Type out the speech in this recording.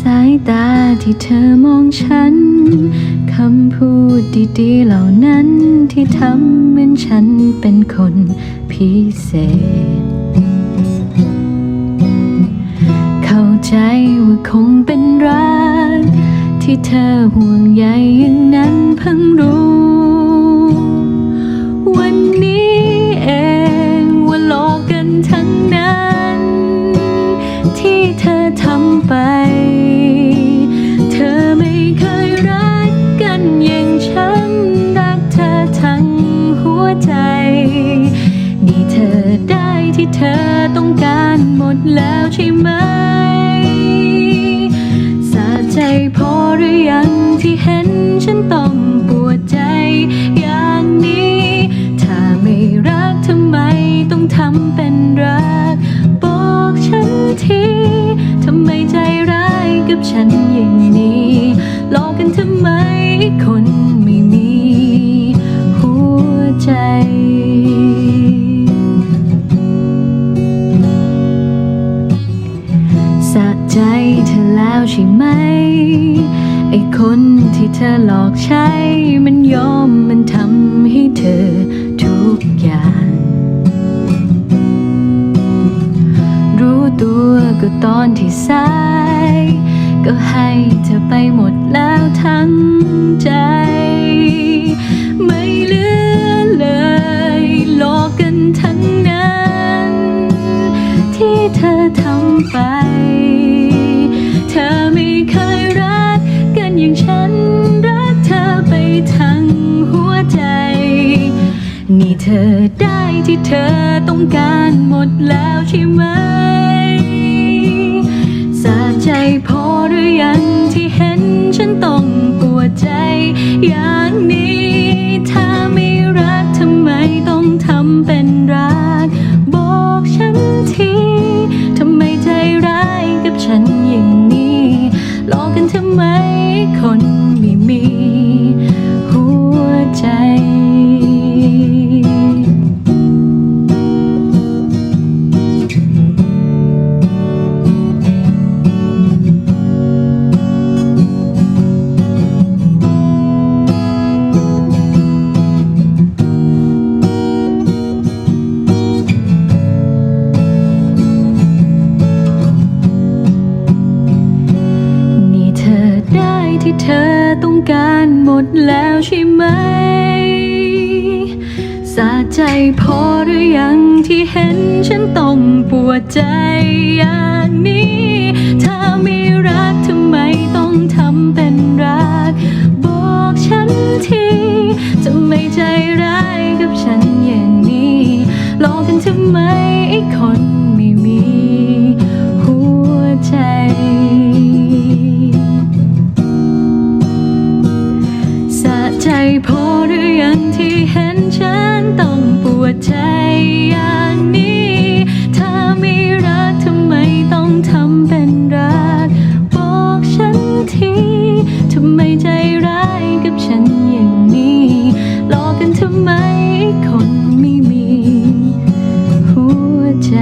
สายตาที่เธอมองฉัน คำพูดดีๆเหล่านั้นที่ทำเหมือนฉันเป็นคนพิเศษ เข้าใจว่าคงเป็นรัก ที่เธอห่วงใยอย่างนั้นเพิ่งรู้ ทำเป็นรัก บอกฉันทีทำไมใจร้ายกับฉันอย่างนี้หลอกกันทำไมคนไม่มีหัวใจสะใจเธอแล้วใช่ไหม ไอ้คนที่เธอหลอกใช้มันยอมมันทำ ก็ให้เธอไปหมดแล้วทั้งใจ ไม่เหลือเลยหลอกกันทั้งนั้น ที่เธอทำไป เธอไม่เคยรักกันอย่างฉันรักเธอไปทั้งหัวใจ นี่เธอได้ที่เธอต้องการหมดแล้วใช่ไหม ใจพอหรือยังที่เห็นฉันต้องปวดใจอย่างนี้ ที่เธอต้องการหมดแล้วใช่ไหมสะใจพอหรือยังที่เห็นฉันต้องปวดใจอย่างนี้ ถ้าไม่รักทำไมต้องทำเป็นรัก บอกฉันทีทำไมใจร้ายกับฉันอย่างนี้ หลอกกันทำไมไอ้คน พอหรือยังที่เห็นฉันต้องปวดใจอย่างนี้ ถ้ามีรักทำไมต้องทำเป็นรัก บอกฉันทีทำไมใจร้ายกับฉันอย่างนี้หลอกกันทำไมคนไม่มี หัวใจ